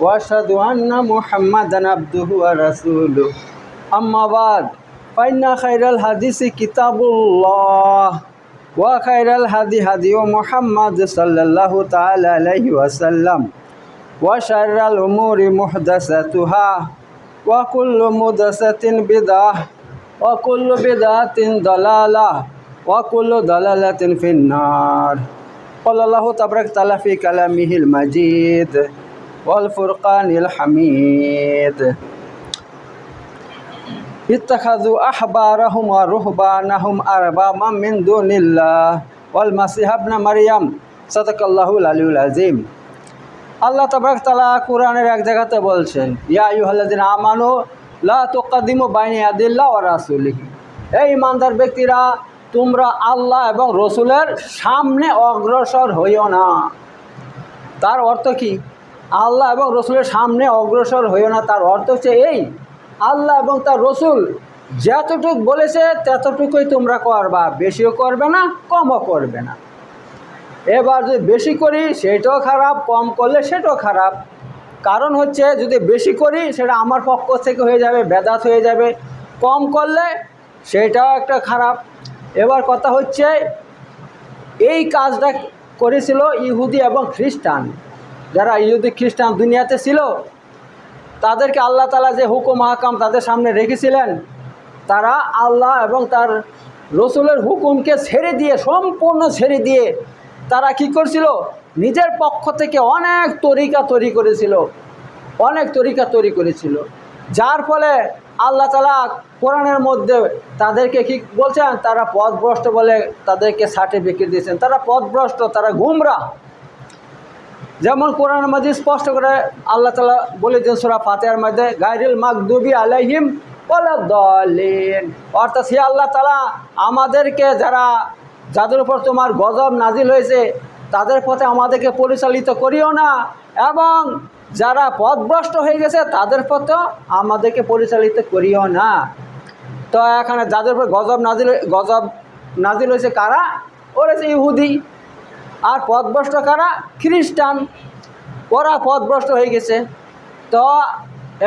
واشهد ان محمدا عبده ورسوله اما بعد فان خير الحديث كتاب الله وخير الهدي هدي محمد صلى الله تعالى عليه وسلم وشر الامور محدثاتها وكل محدثه بدعه وكل بدعه ضلاله وكل ضلالة في النار قال الله تبارك وتعالى في كلامه المجيد والفرقان الحميد اتخذوا أحبارهم ورهبانهم أربابا من دون الله والمسيح ابن مريم صدق الله العلي العظيم আল্লাহ তাবারক তাআলা কোরআনের এক জায়গাতে বলছেন ইয়া আইয়ুহাল্লাযিনা আমানু লা তুকাদ্দিমু বাইনা ইয়াদিল্লাহি ওয়া রাসূলিহি এই ইমানদার ব্যক্তিরা তোমরা আল্লাহ এবং রসুলের সামনে অগ্রসর হইও না তার অর্থ কি আল্লাহ এবং রসুলের সামনে অগ্রসর হইও না। তার অর্থ হচ্ছে এই, আল্লাহ এবং তার রসুল যতটুক বলেছে ততটুকুই তোমরা করবা। বেশিও করবে না, কমও করবে না। এবার যদি বেশি করি, সেটাও খারাপ, কম করলে সেটাও খারাপ। কারণ হচ্ছে যদি বেশি করি, সেটা আমার পক্ষ থেকে হয়ে যাবে, বেদাত হয়ে যাবে। কম করলে সেটাও একটা খারাপ। এবার কথা হচ্ছে, এই কাজটা করেছিল ইহুদি এবং খ্রিস্টান। যারা ইহুদি খ্রিস্টান দুনিয়াতে ছিল, তাদেরকে আল্লাহ তালা যে হুকুম হাকাম তাদের সামনে রেখেছিলেন, তারা আল্লাহ এবং তার রসুলের হুকুমকে ছেড়ে দিয়ে, সম্পূর্ণ ছেড়ে দিয়ে তারা কি করছিল? নিজের পক্ষ থেকে অনেক তরিকা তৈরি করেছিল, অনেক তরিকা তৈরি করেছিল। যার ফলে আল্লাহ তালা কোরআনের মধ্যে তাদেরকে কি বলছেন? তারা পথভ্রষ্ট বলে তাদেরকে সার্টিফিকেট দিয়েছেন। তারা পথভ্রষ্ট, তারা গুমরা। যেমন কোরআন মধ্যে স্পষ্ট করে আল্লাহ তালা বলে দিন সুরা ফাতেহার মধ্যে গাইরুল মাকদুবি আলাইহিম দলিন অর্থাৎ সে আল্লাহ তালা আমাদেরকে যারা, যাদের উপর তোমার গজব নাজিল হয়েছে, তাদের পথে আমাদেরকে পরিচালিত করিও না, এবং যারা পথভ্রষ্ট হয়ে গেছে, তাদের পথেও আমাদেরকে পরিচালিত করিও না। তো এখানে যাদের উপর গজব নাজিল গজব নাজিল হয়েছে কারা? ওরা ইহুদি। আর পথভ্রষ্ট কারা? খ্রিস্টান। ওরা পথভ্রষ্ট হয়ে গেছে। তো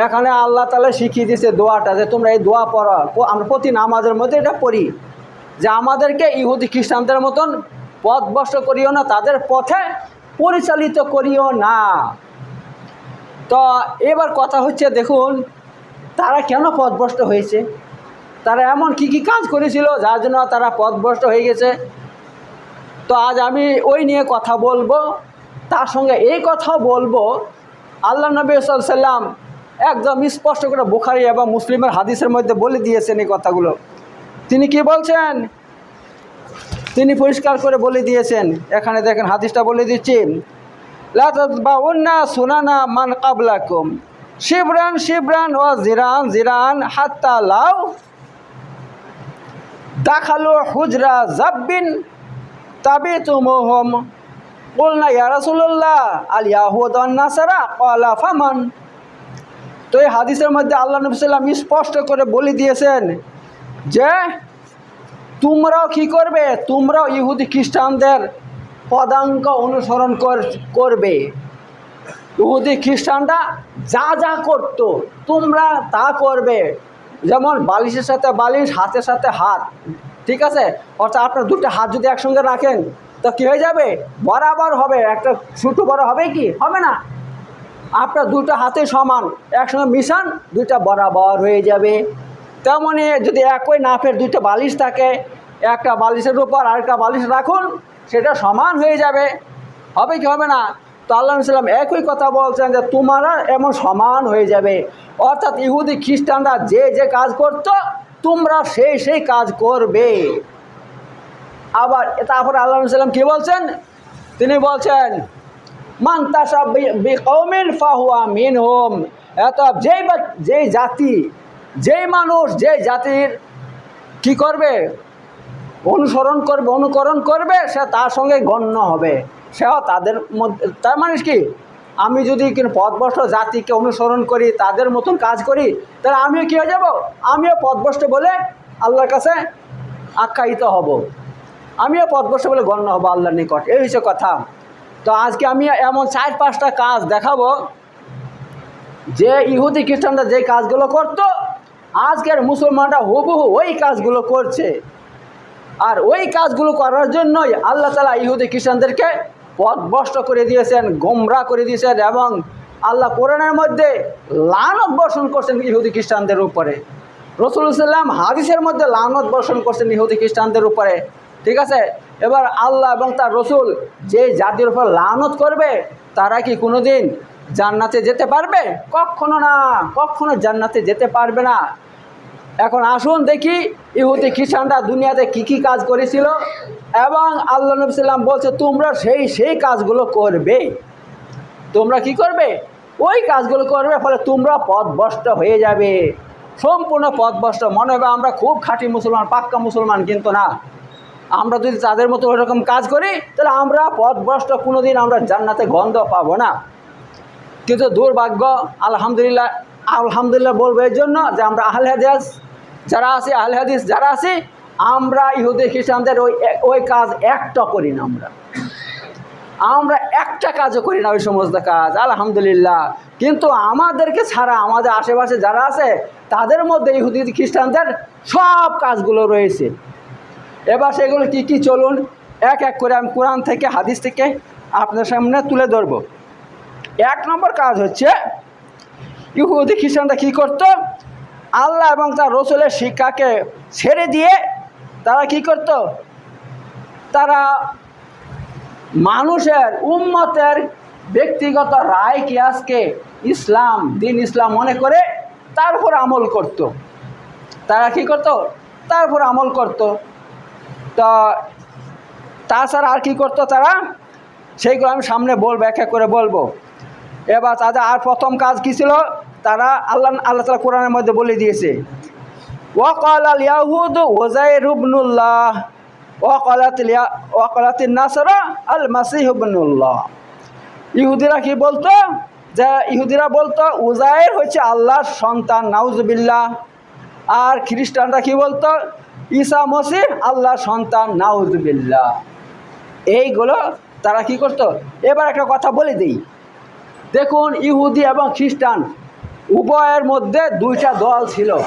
এখানে আল্লাহ তালা শিখিয়ে দিয়েছে দোয়াটা যে তোমরা এই দোয়া পড়ো। আমরা প্রতি নামাজের মধ্যে এটা পড়ি। যে আমাদেরকে ইহুদি খ্রিস্টানদের মতন পথভ্রষ্ট করিও না, তাদের পথে পরিচালিত করিও না। তো এবার কথা হচ্ছে, দেখুন, তারা কেন পথভ্রষ্ট হয়েছে? তারা এমন কি কি কাজ করেছিল যার জন্য তারা পথভ্রষ্ট হয়ে গেছে? তো আজ আমি ওই নিয়ে কথা বলব, তার সঙ্গে এই কথাও বলব, আল্লাহ নবী সাল্লাম একদম স্পষ্ট করে বুখারি এবং মুসলিমের হাদিসের মধ্যে বলে দিয়েছেন এই কথাগুলো। তিনি কি বলছেন? তিনি পরিষ্কার করে বলে দিয়েছেন। এখানে দেখেন হাদিসটা বলে দিচ্ছি লাউন্না সুনানা মান কাবলাকুম শিবরান শিবরান ও জিরান জিরান হাত্তা লাউ দাখালু হুজরা জাব্বিন তাবি তুমোহম বলনা ইয়া রাসূলুল্লাহ, আল ইয়াহুদান নাসারা, ক্বালা ফামান। তো এই হাদিসের মধ্যে আল্লাহ নবী সাল্লাম স্পষ্ট করে বলে দিয়েছেন যে, তোমরাও কি করবে? তোমরাও ইহুদি খ্রিস্টানদের পদাঙ্ক অনুসরণ করবে। ইহুদি খ্রিস্টানরা যা যা করত, তোমরা তা করবে। যেমন বালিশের সাথে বালিশ, হাতের সাথে হাত। ঠিক আছে? অর্থাৎ আপনার দুটো হাত যদি একসঙ্গে রাখেন, তো কী হয়ে যাবে? বরাবর হবে। একটা ছোটো বড় হবে কি? হবে না। আপনার দুটো হাতে সমান, একসঙ্গে মিশান, দুইটা বরাবর হয়ে যাবে। তেমনই যদি একই নাফের দুইটা বালিশ থাকে, একটা বালিশের উপর আরেকটা বালিশ রাখুন, সেটা সমান হয়ে যাবে। হবে কি, হবে না? তো আল্লাহ সাল্লাম একই কথা বলছেন যে, তোমারা এমন সমান হয়ে যাবে। অর্থাৎ ইহুদি, খ্রিস্টানরা যে যে কাজ করতো তোমরা সেই সেই কাজ করবে। আবার তারপর আল্লাহ সাল্লাম কী বলছেন? তিনি বলছেন, মান তাসা ফাহুয়া মিন হোম এত যেই যেই জাতি, যেই মানুষ, যেই জাতির কি করবে? অনুসরণ করবে, অনুকরণ করবে, সে তার সঙ্গে গণ্য হবে। সেও তাদের মধ্যে, তার মানে কি? আমি যদি পথভ্রষ্ট জাতিকে অনুসরণ করি, তাদের মতন কাজ করি, তাহলে আমিও কী হয়ে যাব? আমিও পথভ্রষ্ট বলে আল্লাহর কাছে আখ্যায়িত হব। আমিও পথভ্রষ্ট বলে গণ্য হব আল্লাহর নিকট। এই হচ্ছে কথা। তো আজকে আমি এমন চার, পাঁচটা কাজ দেখাবো। যে ইহুদি খ্রিস্টানরা যে কাজগুলো করতো, আজকের মুসলমানরা হুবহু ওই কাজগুলো করছে। আর ওই কাজগুলো করার জন্যই আল্লাহ তালা ইহুদি খ্রিস্টানদেরকে পথভ্রষ্ট করে দিয়েছেন, গোমরা করে দিয়েছেন এবং আল্লাহ কোরআনের মধ্যে লানত বর্ষণ করছেন ইহুদি খ্রিস্টানদের উপরে। রসুল সাল্লাম হাদিসের মধ্যে লানত বর্ষণ করছেন ইহুদি খ্রিস্টানদের উপরে। ঠিক আছে? এবার আল্লাহ এবং তার রসুল যে জাতির উপর লানত করবে, তারা কি কোনোদিন জান্নাতে যেতে পারবে? কখনো না, কখনো জান্নাতে যেতে পারবে না। এখন আসুন দেখি ইহুদি খ্রিস্টানরা দুনিয়াতে কি কি কাজ করেছিল। এবং আল্লাহ নবী সাল্লাম বলছে, তোমরা সেই সেই কাজগুলো করবে। তোমরা কি করবে? ওই কাজগুলো করবে, ফলে তোমরা পথভ্রষ্ট হয়ে যাবে। সম্পূর্ণ পথভ্রষ্ট। মনে হবে আমরা খুব খাঁটি মুসলমান, পাক্কা মুসলমান, কিন্তু না। আমরা যদি তাদের মতো ওরকম কাজ করি, তাহলে আমরা পথভ্রষ্ট কোনো দিন আমরা জান্নাতে গন্ধ পাবো না। কিন্তু দুর্ভাগ্য, আলহামদুলিল্লাহ আলহামদুলিল্লাহ বলব এর জন্য যে আমরা আহলে হাদিস যারা আছি আহলে হাদিস যারা আছি, আমরা ইহুদি, খ্রিস্টানদের ওই ওই কাজ একটা করি না আমরা। আমরা একটা কাজও করি না ওই সমস্ত কাজ, আলহামদুলিল্লাহ। কিন্তু আমাদেরকে ছাড়া আমাদের আশেপাশে যারা আছে, তাদের মধ্যে ইহুদি, খ্রিস্টানদের সব কাজগুলো রয়েছে। এবার সেগুলো কি কি চলুন? এক এক করে আমি কোরআন থেকে, হাদিস থেকে আপনার সামনে তুলে ধরবো। এক নম্বর কাজ হচ্ছে, ইহুদি, খ্রিস্টানরা কী করত? আল্লাহ এবং তার রসুলের শিক্ষাকে ছেড়ে দিয়ে তারা কি করত? তারা মানুষের, উম্মতের ব্যক্তিগত রায় কিয়াসকে ইসলাম, দিন ইসলাম মনে করে তারপর আমল করত। তারা কি করত? তারপর আমল করত। তা তাছাড়া আর কি করতো তারা? সেইগুলো আমি সামনে বলব এক করে বলব। এবার তাদের আর প্রথম কাজ কী ছিল? তারা আল্লাহ আল্লাহ তালা কোরআনের মধ্যে বলে দিয়েছে। ওয়াকাল আল ইয়াহুদ ওজাইর হুবনুল্লাহ ওয়াকালাত ওয়াকালাত নাসরা আল মাসিহুবনুল্লাহ ইহুদিরা কি বলতো? যে ইহুদিরা বলতো উজায়ের হচ্ছে আল্লাহর সন্তান, নাউজবিল্লাহ। আর খ্রিস্টানরা কি বলতো? ঈসা মসিহ আল্লাহর সন্তান, নাউজবিল্লাহ। এইগুলো তারা কি করতো? এবার একটা কথা বলে দিই। দেখুন, ইহুদি এবং খ্রিস্টান উভয়ের মধ্যে দুইটা দল ছিল।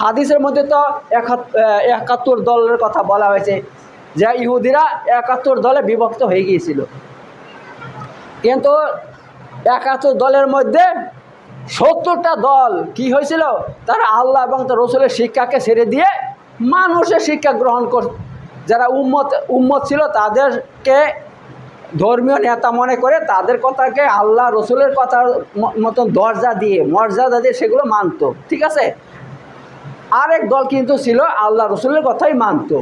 হাদিসের মধ্যে তো একাত- একাত্তর দলের কথা বলা হয়েছে যে ইহুদিরা একাত্তর দলে বিভক্ত হয়ে গিয়েছিল। কিন্তু একাত্তর দলের মধ্যে সত্তরটা দল কি হয়েছিল? তারা আল্লাহ এবং তার রসুলের শিক্ষাকে ছেড়ে দিয়ে মানুষের শিক্ষা গ্রহণ কর, যারা উম্মত উম্মত ছিল তাদেরকে ধর্মীয় নেতা মনে করে তাদের কথাকে আল্লাহ রসুলের কথার মতন দরজা দিয়ে, মর্যাদা দিয়ে সেগুলো মানতো, ঠিক আছে? আরেক দল কিন্তু ছিল আল্লাহ রসুলের কথাই মানতো।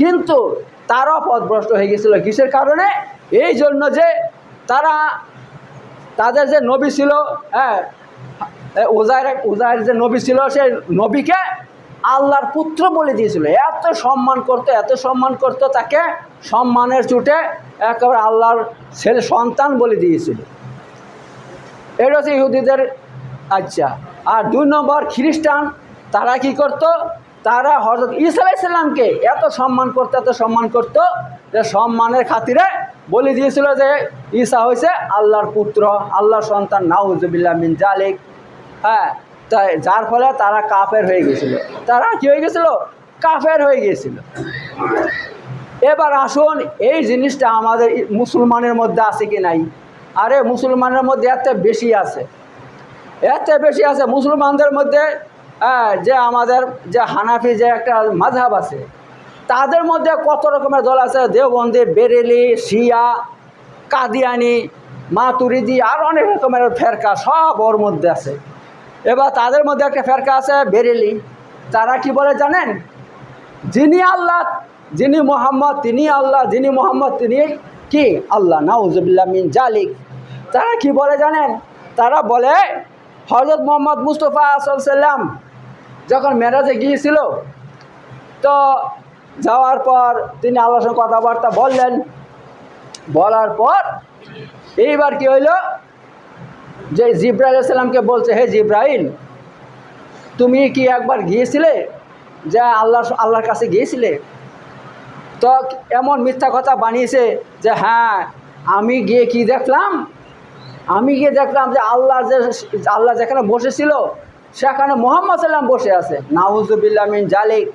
কিন্তু তারাও পথভ্রষ্ট হয়ে গেছিল। কিসের কারণে? এই জন্য যে তারা তাদের যে নবী ছিল হ্যাঁ উজায়ের উজায়ের যে নবী ছিল, সেই নবীকে আল্লাহর পুত্র বলে দিয়েছিল। এত সম্মান করতো, এত সম্মান করতো তাকে। সম্মানের চুটে একেবারে আল্লাহর ছেলে সন্তান বলে দিয়েছিল। এটা হচ্ছে ইহুদিদের আচ্ছা আর দুই নম্বর খ্রিস্টান, তারা কি করত? তারা হজরত ইসা ইসলামকে এত সম্মান করতো, এত সম্মান করত যে সম্মানের খাতিরে বলে দিয়েছিল যে, ঈসা হয়েছে আল্লাহর পুত্র, আল্লাহর সন্তান নাউজবিল্লা মিন জালিক হ্যাঁ তাই যার ফলে তারা কাফের হয়ে গেছিল। তারা কি হয়ে গেছিল? কাফের হয়ে গিয়েছিল এবার আসুন, এই জিনিসটা আমাদের মুসলমানের মধ্যে আছে কি নাই? আরে, মুসলমানের মধ্যে এত বেশি আছে। এত বেশি আছে মুসলমানদের মধ্যে যে আমাদের যে হানাফি যে একটা মাঝহাব আছে, তাদের মধ্যে কত রকমের দল আছে? দেওবন্দি, বেরেলি, শিয়া, কাদিয়ানি, মাতুরিদি, আর অনেক রকমের ফেরকা সব ওর মধ্যে আছে। এবার তাদের মধ্যে একটা ফেরকা আছে বেরেলি। তারা কি বলে জানেন? যিনি আল্লাহ যিনি মোহাম্মদ, তিনি আল্লাহ, যিনি মোহাম্মদ, তিনি কি? আল্লাহ। নাউজুবিল্লাহ মিন জালিক। তারা কি বলে জানেন? তারা বলে হজরত মোহাম্মদ মুস্তফা সাল্লাম যখন মেরাজে গিয়েছিল, তো যাওয়ার পর তিনি আল্লাহর সঙ্গে কথাবার্তা বললেন। বলার পর এইবার কি হইল? যে জিব্রাইল সাল্লামকে বলছে, হে জিব্রাইল, তুমি কি একবার গিয়েছিলে? যে আল্লাহ আল্লাহর কাছে গিয়েছিলে? তো এমন মিথ্যা কথা বানিয়েছে যে হ্যাঁ আমি গিয়ে কি দেখলাম? আমি গিয়ে দেখলাম যে আল্লাহ যে, আল্লাহ যেখানে বসেছিল, সেখানে মোহাম্মদ সাল্লাম বসে আছে। নাউজুবিল্লা মিন জালিক।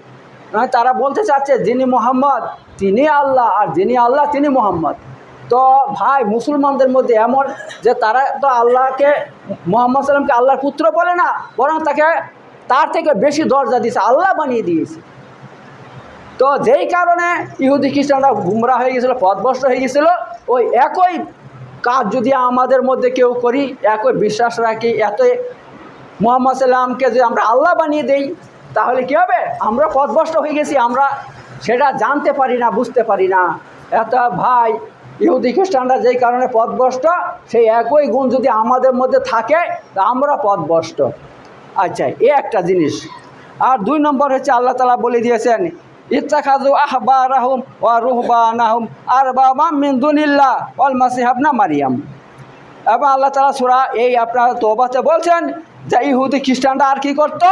মানে তারা বলতে চাচ্ছে, যিনি মোহাম্মদ, তিনি আল্লাহ, আর যিনি আল্লাহ, তিনি মোহাম্মদ। তো ভাই, মুসলমানদের মধ্যে এমন যে তারা তো আল্লাহকে, মোহাম্মদ সাল্লামকে আল্লাহর পুত্র বলে না, বরং তাকে, তার থেকে বেশি দরজা দিয়েছে, আল্লাহ বানিয়ে দিয়েছে। তো যেই কারণে ইহুদি খ্রিস্টানরা গুমরা হয়ে গেছিল, পথভ্রষ্ট হয়ে গেছিল, ওই একই কাজ যদি আমাদের মধ্যে কেউ করি, একই বিশ্বাস রাখি এতই মোহাম্মদ সাল্লামকে যদি আমরা আল্লাহ বানিয়ে দেই, তাহলে কী হবে? আমরা পথভ্রষ্ট হয়ে গেছি, আমরা সেটা জানতে পারি না, বুঝতে পারি না। এত ভাই, ইহুদি খ্রিস্টানরা যেই কারণে পথভ্রষ্ট, সেই একই গুণ যদি আমাদের মধ্যে থাকে, তা আমরা পথভ্রষ্ট। আচ্ছা এ একটা জিনিস। আর দুই নম্বর হচ্ছে আল্লাহ তালা বলে দিয়েছেন ইত্তাখাজু আহবারাহুম ওয়া রুহবানাহুম আরবাবা মিন দুনিল্লাহ ওয়াল মাসিহাবনা মারিয়াম। এবং আল্লাহ তালা সুরা এই আপনার তোবাতে বলছেন যে ইহুদি খ্রিস্টানরা আর কি করত?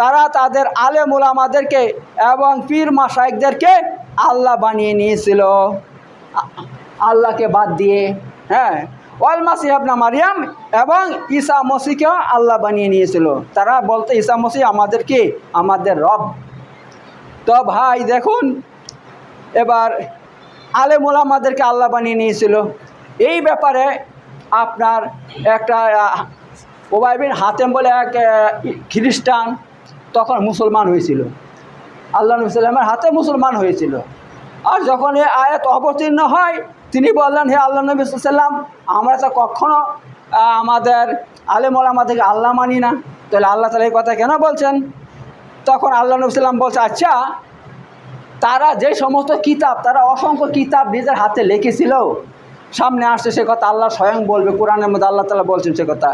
তারা তাদের আলে মোলামাদেরকে এবং পীর মাসাইকদেরকে আল্লাহ বানিয়ে নিয়েছিল। আল্লাহকে বাদ দিয়ে হ্যাঁ। ওয়াল মাসিহাবনা মারিয়াম এবং ঈসা মসিকেও আল্লাহ বানিয়ে নিয়েছিল। তারা বলতে, ঈসা মসি আমাদের কি? আমাদের রব। তো ভাই দেখুন এবার আলে মোলামাদেরকে আল্লাহ বানিয়ে নিয়েছিল। এই ব্যাপারে আপনার একটা আহ, ওবাই বিন হাতেম বলে এক খ্রিস্টান তখন মুসলমান হয়েছিল। আল্লাহ নবী সাল্লামের হাতে মুসলমান হয়েছিল। আর যখন এ আয়াত অবতীর্ণ হয় তিনি বললেন হে আল্লাহ নবী সাল্লাম আমরা তো কখনো আমাদের আলেমল আমাদেরকে আল্লাহ মানি না। তাহলে আল্লাহ তালা এই কথা কেন বলছেন? তখন আল্লাহ নবী বলছে আচ্ছা তারা যে সমস্ত কিতাব, তারা অসংখ্য কিতাব নিজের হাতে লিখেছিল, সামনে আসছে সে কথা আল্লাহ স্বয়ং বলবে, কোরআনের মধ্যে আল্লাহ তালা বলছেন সে কথা।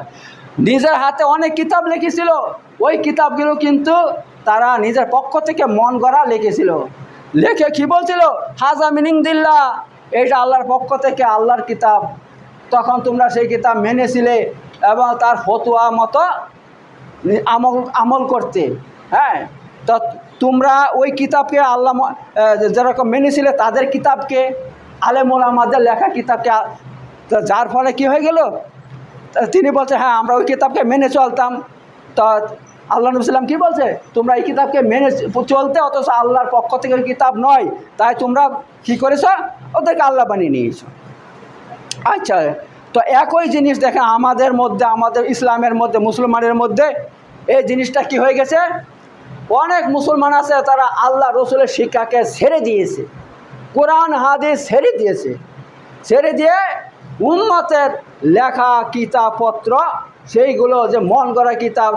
নিজের হাতে অনেক কিতাব লিখেছিল, ওই কিতাবগুলো কিন্তু তারা নিজের পক্ষ থেকে মন গড়া লিখেছিল। লেখে কি বলছিল? হাজা মিনিং দিল্লা এইটা আল্লাহর পক্ষ থেকে আল্লাহর কিতাব। তখন তোমরা সেই কিতাব মেনেছিলে এবং তার ফতুয়া মতো আমল আমল করতে। হ্যাঁ তো তোমরা ওই কিতাবকে আল্লাহ যেরকম মেনেছিলে তাদের কিতাবকে আলেমুল আমাদের লেখা কিতাবকে যার ফলে কি হয়ে গেল? তিনি বলছে হ্যাঁ আমরা ওই কিতাবকে মেনে চলতাম। তো আল্লাহ নবী সাল্লাম কী বলছে? তোমরা এই কিতাবকে মেনে চলতে অথচ আল্লাহর পক্ষ থেকে কিতাব নয়। তাই তোমরা কী করেছ? ওদেরকে আল্লাহ বানিয়ে নিয়েছো। আচ্ছা তো একই জিনিস দেখে আমাদের মধ্যে, আমাদের ইসলামের মধ্যে, মুসলমানের মধ্যে, এই জিনিসটা কি হয়ে গেছে? অনেক মুসলমান আছে, তারা আল্লাহ রসুলের শিক্ষাকে ছেড়ে দিয়েছে। কোরআন, হাদিস ছেড়ে দিয়েছে। ছেড়ে দিয়ে উন্মতের লেখা কিতাবপত্র সেইগুলো যে মন করা কিতাব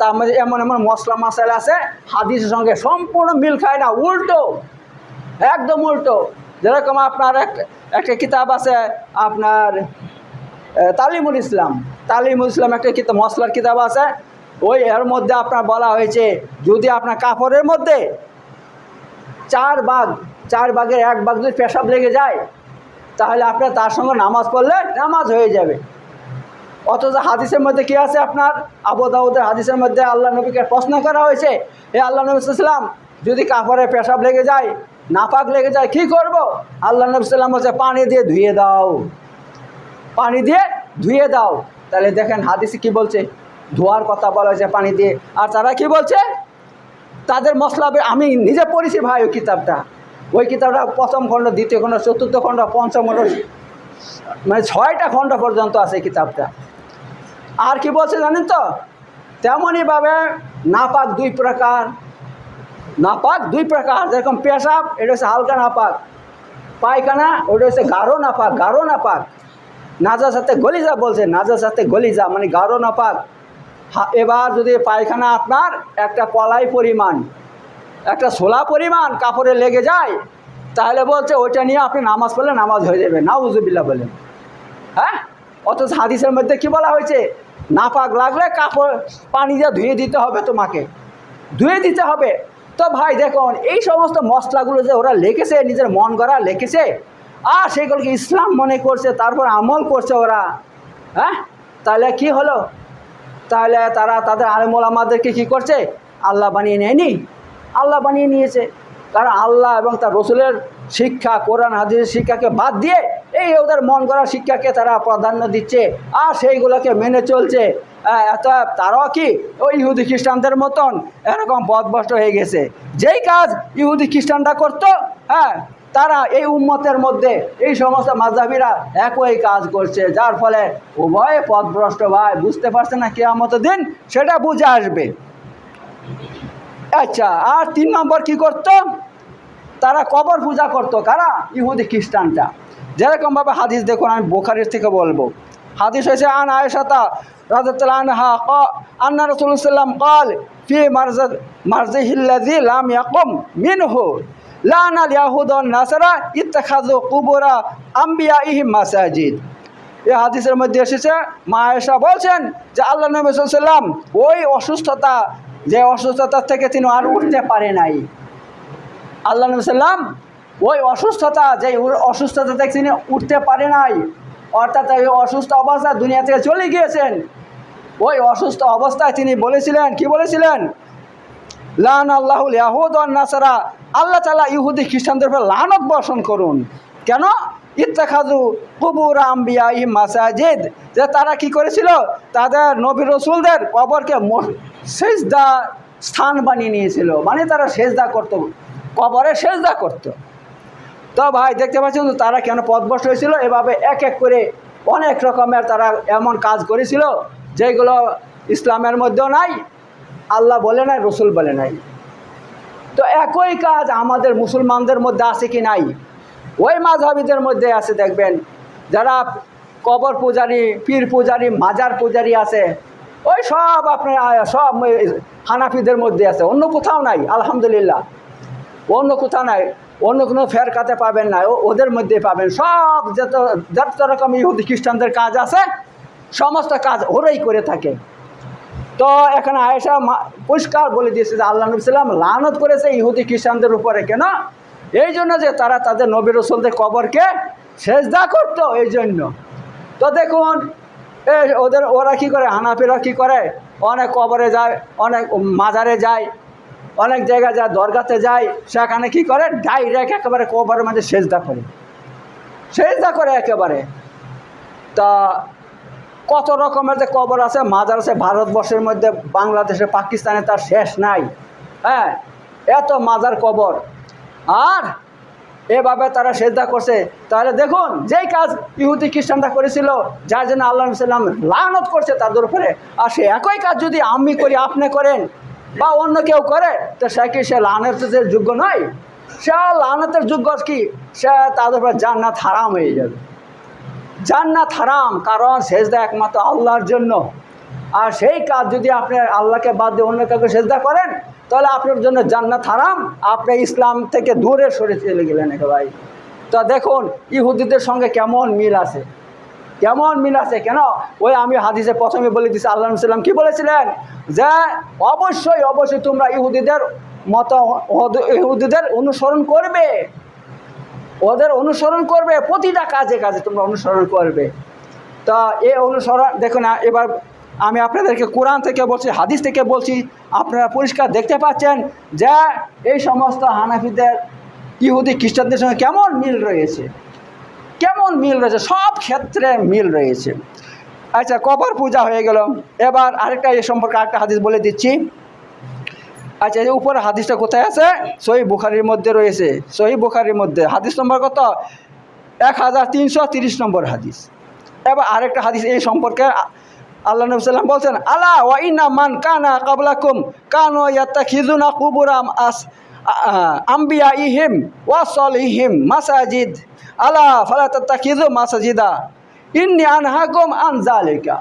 তার মধ্যে এমন এমন মশলা মশালা আছে, হাদিসের সঙ্গে সম্পূর্ণ মিল খায় না, উল্টো, একদম উল্টো। যেরকম আপনার এক, একটা কিতাব আছে, আপনার তালিমুল ইসলাম। তালিমুল ইসলাম একটা কিতাব, মশলার কিতাব আছে ওই এর মধ্যে আপনার বলা হয়েছে, যদি আপনার কাপড়ের মধ্যে চার বাঘ, চার বাঘের এক বাঘ যদি পেশাব লেগে যায়, তাহলে আপনার তার সঙ্গে নামাজ পড়লে নামাজ হয়ে যাবে। অথচ হাদিসের মধ্যে কি আছে আপনার? আবু দাউদের হাদিসের মধ্যে আল্লাহ নবীকে প্রশ্ন করা হয়েছে, হে আল্লাহ নবী সাল্লাম যদি কাপড়ে পেশাব লেগে যায়, নাপাক লেগে যায়, কি করব? আল্লাহ নবী সাল্লাম বলছে, পানি দিয়ে ধুয়ে দাও। পানি দিয়ে ধুয়ে দাও। তাহলে দেখেন হাদিসে কি বলছে? ধোয়ার কথা বলা হয়েছে পানি দিয়ে। আর তারা কি বলছে? তাদের মশলা আমি নিজে পড়েছি ভাই ওই কিতাবটা। ওই কিতাবটা প্রথম খণ্ড, দ্বিতীয় খণ্ড, চতুর্থ খণ্ড, পঞ্চম খণ্ড মানে ছয়টা খণ্ড পর্যন্ত আছে কিতাবটা। আর কি বলছে জানেন তো? তেমনইভাবে নাপাক দুই প্রকার। নাপাক দুই প্রকার, যেরকম পেশাব, এটা হচ্ছে হালকা নাপাক। পায়খানা, ওটা হচ্ছে গাঢ় নাপাক গাঢ় নাপাক। নাজার সাথে গলিজা বলছে, নাজার সাথে গলিজা মানে গাঢ় নাপাক। এবার যদি পায়খানা আপনার, একটা পলাই পরিমাণ, একটা ছোলা পরিমাণ কাপড়ে লেগে যায়, তাহলে বলছে, ওইটা নিয়ে আপনি নামাজ পড়লে নামাজ হয়ে যাবে। নাউজুবিল্লাহ বলেন। হ্যাঁ? অথচ হাদিসের মধ্যে কি বলা হয়েছে? নাপাক লাগলে কাপড়, পানি দিয়ে ধুয়ে দিতে হবে তোমাকে। ধুয়ে দিতে হবে। তো ভাই, দেখুন, এই সমস্ত মশলাগুলো যে ওরা লিখেছে, নিজের মন গড়া লেখেছে, আর সেগুলোকে ইসলাম মনে করছে, তারপর আমল করছে ওরা। হ্যাঁ? তাহলে কি হলো? তাহলে তারা তাদের আলেমুল আমাদেরকে কী করছে? আল্লাহ বানিয়ে নেয়নি। আল্লাহ বানিয়ে নিয়েছে। কারণ আল্লাহ এবং তার রসুলের শিক্ষা, কোরআন, হাদিসের শিক্ষাকে বাদ দিয়ে এই ওদের মন করা শিক্ষাকে তারা প্রাধান্য দিচ্ছে আর সেইগুলোকে মেনে চলছে। এত তারাও কি ওই ইহুদি খ্রিস্টানদের মতন এরকম পথভ্রষ্ট হয়ে গেছে? যেই কাজ ইহুদি খ্রিস্টানরা করতো হ্যাঁ তারা এই উম্মতের মধ্যে, এই সমস্ত মাঝাবিরা একই কাজ করছে, যার ফলে উভয়ে পথভ্রষ্ট ভাই, বুঝতে পারছে না কেয়ামত দিন, সেটা বুঝে আসবে। আচ্ছা আর তিন নম্বর কি করতো? তারা কবর পূজা করতো, কারা? ইহুদি খ্রিস্টানটা যেরকমভাবে হাদিস দেখুন, আমি বোখারির থেকে বলব। হাদিস হয়েছে, আন আয়েশাতা রাজাতুল আনহা ক, আন্না রসুল্লাম কল ফি মারজাদ মারজিহিল্লাজি লাম ইয়াকুম মিনহু। লান আল ইয়াহুদ নাসারা ইত্তাখাযু কুবুরা আম্বিয়া ইহিম মাসাজিদ। এই হাদিসের মধ্যে এসেছে, মা আয়েশা বলছেন যে আল্লাহ নবী সাল্লাম ওই অসুস্থতা, যে অসুস্থতা থেকে তিনি আর উঠতে পারে নাই। আল্লাহ নবী সাল্লাম ওই অসুস্থতা যে অসুস্থতা থেকে তিনি উঠতে পারে নাই, অর্থাৎ ওই অসুস্থ অবস্থা দুনিয়া থেকে চলে গিয়েছেন। ওই অসুস্থ অবস্থায় তিনি বলেছিলেন, কি বলেছিলেন? লান আল্লাহুল ইয়াহুদ নাসারা। আল্লাহ তালা ইহুদি খ্রিস্টানদের উপর লানত বর্ষণ করুন। কেন? ইত্তাখাজু কুবুর আম্বিয়া ই মাসাজিদ। যে তারা কি করেছিল? তাদের নবী রসুলদের কবরকে সেজদা স্থান বানিয়ে নিয়েছিল। মানে তারা সেজদা করত, কবরে সেজদা করত। তো ভাই, দেখতে পাচ্ছেন তারা কেন পথভ্রষ্ট হয়েছিল? এভাবে এক এক করে অনেক রকমের তারা এমন কাজ করেছিল, যেগুলো ইসলামের মধ্যেও নাই আল্লাহ বলে নাই, রসুল বলে নাই। তো একই কাজ আমাদের মুসলমানদের মধ্যে আছে কি নাই? ওই মাঝহাবিদের মধ্যে আছে, দেখবেন, যারা কবর পূজারি, পীর পূজারি, মাজার পূজারি আছে, ওই সব আপনার, সব হানাফিদের মধ্যে আছে। অন্য কোথাও নাই, আলহামদুলিল্লাহ। অন্য কোথাও নাই, অন্য কোনো ফেরকাতে পাবেন না ওদের মধ্যে পাবেন। সব যত যত রকম ইহুদি খ্রিস্টানদের কাজ আছে, সমস্ত কাজ ওরাই করে থাকে। তো এখানে আয়েশা পরিষ্কার বলে দিয়েছে যে আল্লাহ নবী সাল্লাম লানত করেছে ইহুদি খ্রিস্টানদের উপরে, কেন? এই জন্য যে তারা তাদের নবী রসুলদের কবরকে সেজদা করতো, এই জন্য। তো দেখুন ওদের, ওরা কি করে, হানাফিরা কি করে? অনেক কবরে যায়, অনেক মাজারে যায়, অনেক জায়গায় যায়, দরগাতে যায়, সেখানে কি করে? ডাইরেক্ট একেবারে কবরের মাঝে সেজদা করে। সেজদা করে একেবারে। তা কত রকমের যে কবর আছে, মাজার আছে, ভারতবর্ষের মধ্যে, বাংলাদেশে, পাকিস্তানে তার শেষ নাই। হ্যাঁ এত মাজার কবর। আর এভাবে তারা সেজদা করছে। তাহলে দেখুন, যেই কাজ ইহুদি খ্রিস্টানরা করেছিল, যার জন্য আল্লাহ সাল্লাম লানত করছে তাদের উপরে, আর সে একই কাজ যদি আমি করি, আপনি করেন, বা অন্য কেউ করে, তো সে কি সে লানতের যোগ্য নয়? সে লানতের যোগ্য কি? সে তাদের উপরে জান্নাত হারাম হয়ে যাবে। জান্নাত হারাম, কারণ সেজদা একমাত্র আল্লাহর জন্য। আর সেই কাজ যদি আপনি আল্লাহকে বাদ দিয়ে অন্য কাউকে সেজদা করেন, তাহলে আপনার জন্য জান্নাত হারাম। আপনি ইসলাম থেকে দূরে সরে চলে গেলেন ভাই। তো দেখুন, ইহুদিদের সঙ্গে কেমন মিল আছে? কেমন মিল আছে কেন? ওই আমি হাদিসে প্রথমে বলে দিচ্ছি আল্লাহ সাল্লাম কি বলেছিলেন? যে অবশ্যই অবশ্যই তোমরা ইহুদিদের মতো ইহুদিদের অনুসরণ করবে। ওদের অনুসরণ করবে, প্রতিটা কাজে কাজে তোমরা অনুসরণ করবে। তা এ অনুসরণ, দেখুন এবার আমি আপনাদেরকে কোরআন থেকে বলছি, হাদিস থেকে বলছি, আপনারা পরিষ্কার দেখতে পাচ্ছেন যে এই সমস্ত হানাফিদের, ইহুদি খ্রিস্টানদের সঙ্গে কেমন মিল রয়েছে। কেমন মিল রয়েছে, সব ক্ষেত্রে মিল রয়েছে। আচ্ছা কবর পূজা হয়ে গেল। এবার আরেকটা এ সম্পর্কে আরেকটা হাদিস বলে দিচ্ছি। আচ্ছা এই উপরে হাদিসটা কোথায় আছে? সহি বুখারির মধ্যে রয়েছে। সহি বুখারির মধ্যে। হাদিস নম্বর কত? এক হাজার তিনশো তিরিশ নম্বর হাদিস। এবার আরেকটা হাদিস এই সম্পর্কে আল্লাহ নবী বলছেন, আলা ওয়া ইন্না মান কানা কাবলাকুম কানো ইয়াত্তাখিযুনা কুবুরাম আস আম্বিয়া ইহিম ওয়া সলিহিম মাসাজিদ। আলা ফালা তাত্তাখিযু মাসাজিদা। ইন্নি আনহাকুম আন জালিকা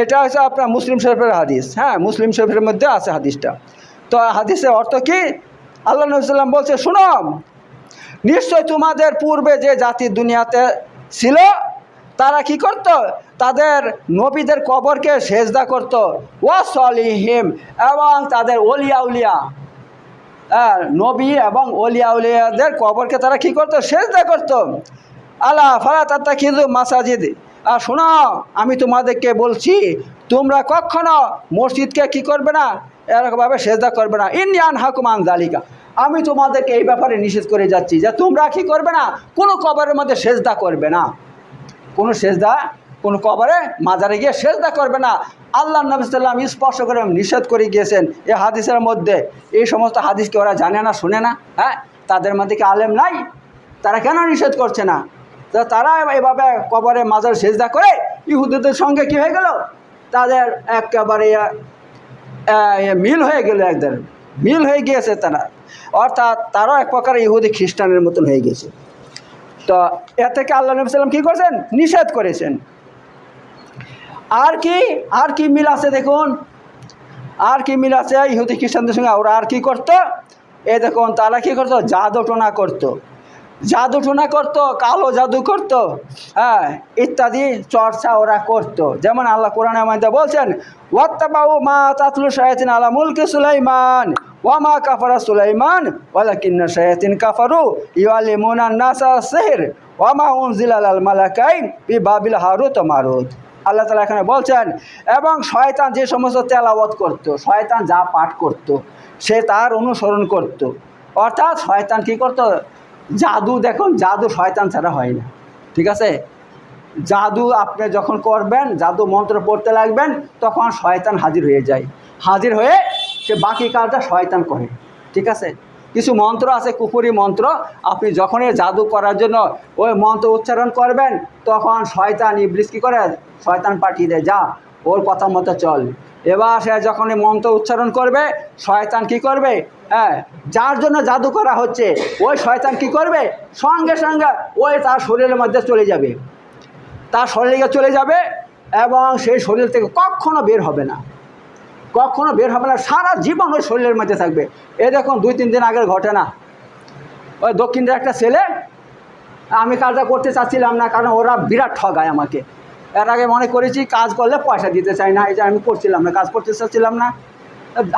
এটা হচ্ছে আপনার মুসলিম শরীফের হাদিস। হ্যাঁ মুসলিম শরীফের মধ্যে আছে হাদিসটা। তো হাদিসের অর্থ কি? আল্লাহ নবী সাল্লাম বলছে শুনো নিশ্চয় তোমাদের পূর্বে যে জাতি দুনিয়াতে ছিল তারা কি করত? তাদের নবীদের কবরকে সেজদা করত। ওয়া সলিহিম এবং তাদের অলিয়া উলিয়া। হ্যাঁ, নবী এবং অলিয়া উলিয়াদের কবরকে তারা কি করতো? সেজদা করতো। আল্লাহ ফালা কিন্তু মাসাজিদ। আর শোনো আমি তোমাদেরকে বলছি তোমরা কখনো মসজিদকে কি করবে না? এরকমভাবে সেজদা করবে না। ইন্ডিয়ান হাকুমান জালিকা আমি তোমাদেরকে এই ব্যাপারে নিষেধ করে যাচ্ছি যে তোমরা কি করবে না? কোনো কবরের মধ্যে সেজদা করবে না। কোনো সেজদা, কোনো কবরে মাজারে গিয়ে সেজদা করবে না। আল্লাহ নবী সাল্লাম স্পর্শ করে নিষেধ করে গিয়েছেন এই হাদিসের মধ্যে। এই সমস্ত হাদিসকে ওরা জানে না, শুনে না হ্যাঁ? তাদের মধ্যে কি আলেম নাই? তারা কেন নিষেধ করছে না? তারা এভাবে কবরে মাজার সেজদা করে ইহুদিদের সঙ্গে কি হয়ে গেল? তাদের একেবারে মিল হয়ে গেল একদম। মিল হয়ে গিয়েছে তারা। অর্থাৎ তারাও এক প্রকার ইহুদি খ্রিস্টানের মতন হয়ে গেছে। তো এ থেকে আল্লাহ নবী সাল্লাম কী করেছেন? নিষেধ করেছেন। আর কি আর কি মিল আছে দেখুন? আর কি মিল আছে ইহুদি খ্রিস্টানদের সঙ্গে? ওরা আর কি করতো? এ দেখুন, তারা কি করতো? জাদু টোনা করতো। জাদু টোনা করতো, কালো জাদু করতো হ্যাঁ ইত্যাদি চর্চা ওরা করতো। যেমন আল্লাহ কোরআনের মধ্যে বলছেন, ওয়াত্তাবাউ মা তাতলু শায়াতিন আলা মুলকি সুলাইমান ওয়ামা কাফারা সুলাইমান, ওয়ালাকিন্না শায়াতিন কাফারু, ইউআলিমুনা নাসা সিহর ওয়ামা উনজিল আলাল মালাকাইন বি বাবিল হারুত মারুত। আল্লাহ তালা এখানে বলছেন, এবং শয়তান যে সমস্ত তেলাওয়াত করত, শয়তান যা পাঠ করত, সে তার অনুসরণ করত। অর্থাৎ শয়তান কি করত? জাদু দেখুন, জাদু শয়তান ছাড়া হয় না। ঠিক আছে? জাদু আপনি যখন করবেন, জাদু মন্ত্র পড়তে লাগবেন, তখন শয়তান হাজির হয়ে যায়। হাজির হয়ে সে বাকি কাজটা শয়তান করে। ঠিক আছে? কিছু মন্ত্র আছে কুপুরি মন্ত্র। আপনি যখনই জাদু করার জন্য ওই মন্ত্র উচ্চারণ করবেন, তখন শয়তান ইবলিস কী করে শয়তান পাঠিয়ে দেয়, যা, ওর কথা মতো চল। এবার সে যখন এই মন্ত্র উচ্চারণ করবে, শয়তান কি করবে? হ্যাঁ যার জন্য জাদু করা হচ্ছে, ওই শয়তান কি করবে? সঙ্গে সঙ্গে ওই তার শরীরের মধ্যে চলে যাবে। তার শরীরে চলে যাবে এবং সেই শরীর থেকে কখনো বের হবে না। কখনো বের হবে না, সারা জীবন ওই শরীরের মধ্যে থাকবে। এ দেখুন, দুই তিন দিন আগের ঘটনা। ওই দক্ষিণের একটা ছেলে, আমি কাজটা করতে চাচ্ছিলাম না, কারণ ওরা বিরাট ঠগায় আমাকে। এর আগে মনে করেছি কাজ করলে পয়সা দিতে চাই না, এই যে আমি করছিলাম না, কাজ করতে চাচ্ছিলাম না।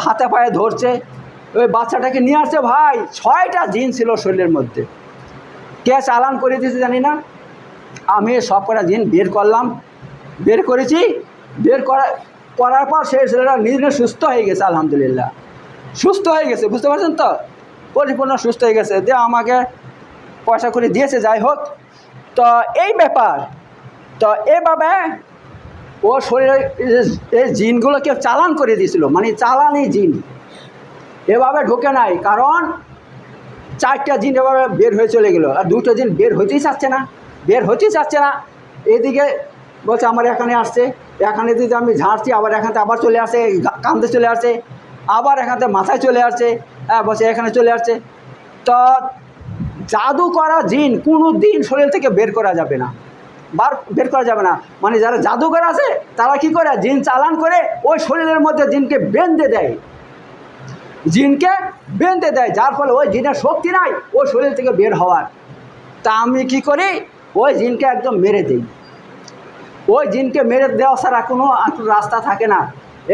হাতে পায়ে ধরছে, ওই বাচ্চাটাকে নিয়ে আসছে, ভাই, ছয়টা জিন ছিল শরীরের মধ্যে। কে চালান করে দিয়েছে জানি না। আমি সব কটা জিন বের করলাম। বের করেছি, বের করা, করার পর সেই ছেলেটা নিজে সুস্থ হয়ে গেছে, আলহামদুলিল্লাহ। সুস্থ হয়ে গেছে, বুঝতে পারছেন তো? পরিপূর্ণ সুস্থ হয়ে গেছে। দিয়ে আমাকে পয়সা করে দিয়েছে, যাই হোক। তো এই ব্যাপার তো এভাবে ও শরীরে এই- জিনগুলোকে চালান করে দিয়েছিল। মানে চালানি জিন। এভাবে ঢুকে নাই, কারণ চারটা জিন এভাবে বের হয়ে চলে গেলো। আর দুটো জিন বের হইতেই চাচ্ছে না, বের হইতেই চাচ্ছে না। এদিকে বলছে, আমার এখানে আসছে। এখানে যদি আমি ঝাড়ছি, আবার এখানে আবার চলে আসে কান্দে চলে আসছে আবার এখানে মাথায় চলে আসছে হ্যাঁ বলছে, এখানে চলে আসছে। তো জাদু করা জিন কোনো দিন শরীর থেকে বের করা যাবে না। বার বের করা যাবে না। মানে যারা জাদুঘর আছে, তারা কি করে? জিন চালান করে ওই শরীরের মধ্যে জিনকে বেঁধে দেয়। জিনকে বেঁধে দেয়, যার ফলে ওই জিনের শক্তি নাই, ওই শরীর থেকে বের হওয়ার। তা আমি কি করি? ওই জিনকে একদম মেরে দিই। ওই জিনকে মেরে দেওয়া ছাড়া কোনো রাস্তা থাকে না।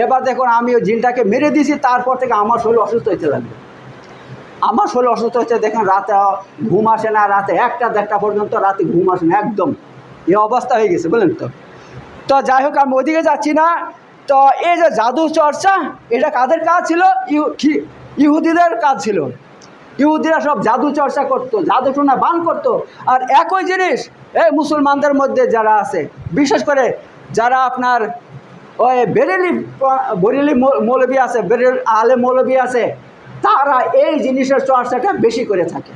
এবার দেখুন, আমি ওই জিনটাকে মেরে দিয়েছি, তারপর থেকে আমার শরীর অসুস্থ হতে লাগবে আমার শরীর অসুস্থ হচ্ছে দেখেন, রাতে ঘুম আসে না, রাতে একটা দেড়টা পর্যন্ত রাতে ঘুম আসে না, একদম। এই অবস্থা হয়ে গেছে, বুঝলেন তো? তো যাই হোক, আমি ওদিকে যাচ্ছি না। তো এই যে জাদু চর্চা, এটা কাদের কাজ ছিল? ইহুদিদের কাজ ছিল। ইহুদিরা সব জাদু চর্চা করতো, জাদু টোনা বান করতো। আর একই জিনিস, এই মুসলমানদের মধ্যে যারা আছে, বিশেষ করে যারা আপনার ওই বেরেলি, বরেলি মৌলবী আছে, বেরেল আলে মৌলবী আছে, তারা এই জিনিসের চর্চাটা বেশি করে থাকে।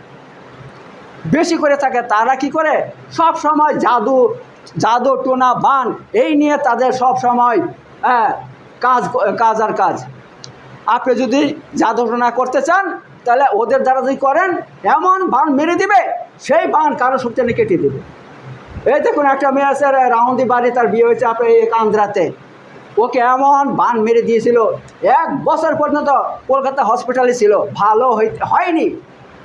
বেশি করে থাকে তারা কি করে? সব সময় জাদু জাদু টোনা বান এই নিয়ে তাদের সব সময় হ্যাঁ, কাজ কাজ আর কাজ। আপনি যদি জাদু টোনা করতে চান তাহলে ওদের দ্বারা যদি করেন এমন বান মেরে দিবে সেই বান কারও শক্তি কেটে দেবে। এই দেখুন একটা মেয়ে আছে রাউন্দি বাড়ি তার বিয়ে হয়েছে আপনি এই কান্দ্রাতে। ওকে এমন বান মেরে দিয়েছিল এক বছর পর্যন্ত কলকাতা হসপিটালে ছিল ভালো হই- হয়নি।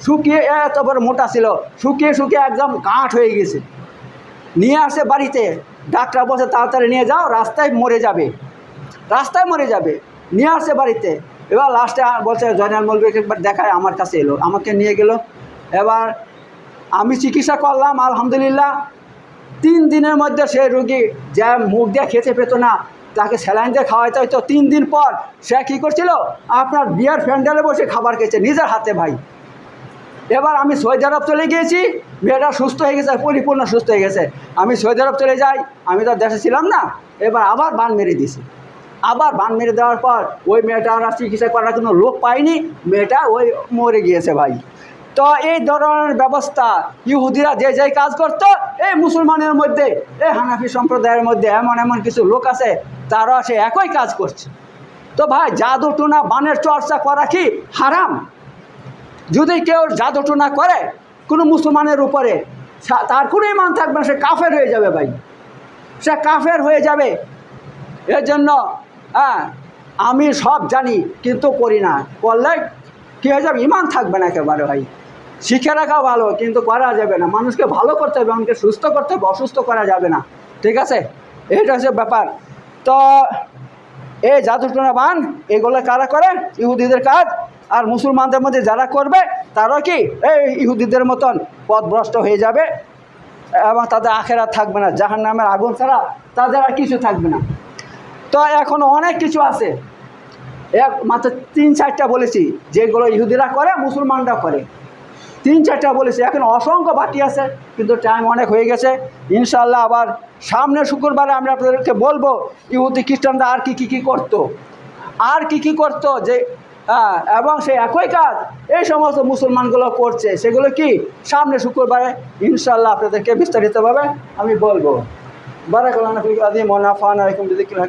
শুকিয়ে এত বড় মোটা ছিল, শুকিয়ে শুকিয়ে একদম কাঠ হয়ে গেছে। নিয়ে আসে বাড়িতে, ডাক্তার বসে তাড়াতাড়ি নিয়ে যাও, রাস্তায় মরে যাবে। রাস্তায় মরে যাবে। নিয়ে আসে বাড়িতে। এবার লাস্টে বলছে, জয়নাল মৌলবীকে একবার দেখায়, আমার কাছে এলো, আমাকে নিয়ে গেল। এবার আমি চিকিৎসা করলাম, আলহামদুলিল্লাহ। তিন দিনের মধ্যে সে রুগী যা মুখ দিয়ে খেতে পেতো না, তাকে স্যালাইন দিয়ে খাওয়াইতে হয়তো তিন দিন পর সে কী করছিল, আপনার বিয়ার প্যান্ডেলে বসে খাবার খেয়েছে, নিজের হাতে ভাই। এবার আমি সৌদি আরব চলে গিয়েছি, মেয়েটা সুস্থ হয়ে গেছে, পরিপূর্ণ সুস্থ হয়ে গেছে। আমি সৌদি আরব চলে যাই, আমি তো দেশে ছিলাম না, এবার আবার বান মেরে দিছি আবার বান মেরে দেওয়ার পর ওই মেয়েটা আর চিকিৎসা করার কোনো লোক পায়নি, মেয়েটা ওই মরে গিয়েছে ভাই। তো এই ধরনের ব্যবস্থা ইহুদিরা যে যে কাজ করতো, এই মুসলমানের মধ্যে, এই হানাফি সম্প্রদায়ের মধ্যে এমন এমন কিছু লোক আছে তারা সে একই কাজ করছে। তো ভাই, জাদু টুনা বানের চর্চা করা কি হারাম? যদি কেউ জাদুটনা করে, কোনো মুসলমানের উপরে তার কোনো ইমান থাকবে না, সে কাফের হয়ে যাবে ভাই। সে কাফের হয়ে যাবে। এর জন্য হ্যাঁ আমি সব জানি, কিন্তু করি না। করলে কী হয়ে যাবে? ইমান থাকবে না একেবারে ভাই। শিখে রাখা ভালো, কিন্তু করা যাবে না। মানুষকে ভালো করতে হবে, মানুষকে সুস্থ করতে হবে, অসুস্থ করা যাবে না। ঠিক আছে? এটা হচ্ছে ব্যাপার। তো, এই জাদুটনা বান এগুলো কারা করে? ইহুদিদের কাজ। আর মুসলমানদের মধ্যে যারা করবে, তারা কি এই ইহুদিদের মতন পথভ্রষ্ট হয়ে যাবে? এবং তাদের আখেরা থাকবে না জাহান নামের আগুন ছাড়া তাদের আর কিছু থাকবে না। তো এখন অনেক কিছু আছে। এক, মাত্র তিন, চারটা বলেছি, যেগুলো ইহুদিরা করে, মুসলমানরা করে। তিন, চারটা বলেছি, এখন অসংখ্য বাকি আছে, কিন্তু টাইম অনেক হয়ে গেছে। ইনশাল্লাহ আবার সামনে শুক্রবারে আমরা আপনাদেরকে বলব, ইহুদি খ্রিস্টানরা আর কি কী কী করতো? আর কি কি করতো? যে হ্যাঁ এবং সেই একই কাজ এই সমস্ত মুসলমানগুলো করছে। সেগুলো কি? সামনে শুক্রবারে ইনশাল্লাহ আপনাদেরকে বিস্তারিতভাবে আমি বলব। বারাকালানিম ওনাফান আলাইকুম বিদিকুল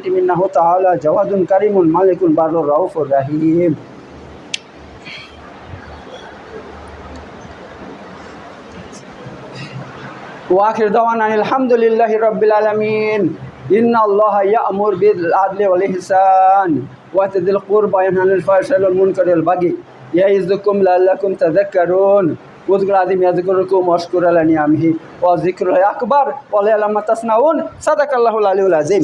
মালিকুন রাউফুর রাহিম। দওয়ান আলহামদুলিল্লাহ রবিল وإيتاء ذي القربى وينهى عن الفحشاء والمنكر والبغي يعظكم لعلكم تذكرون واذكر العظيم يذكركم واشكر على نعمه وذكر أكبر وليعلم ما تصنعون صدق الله العلي العظيم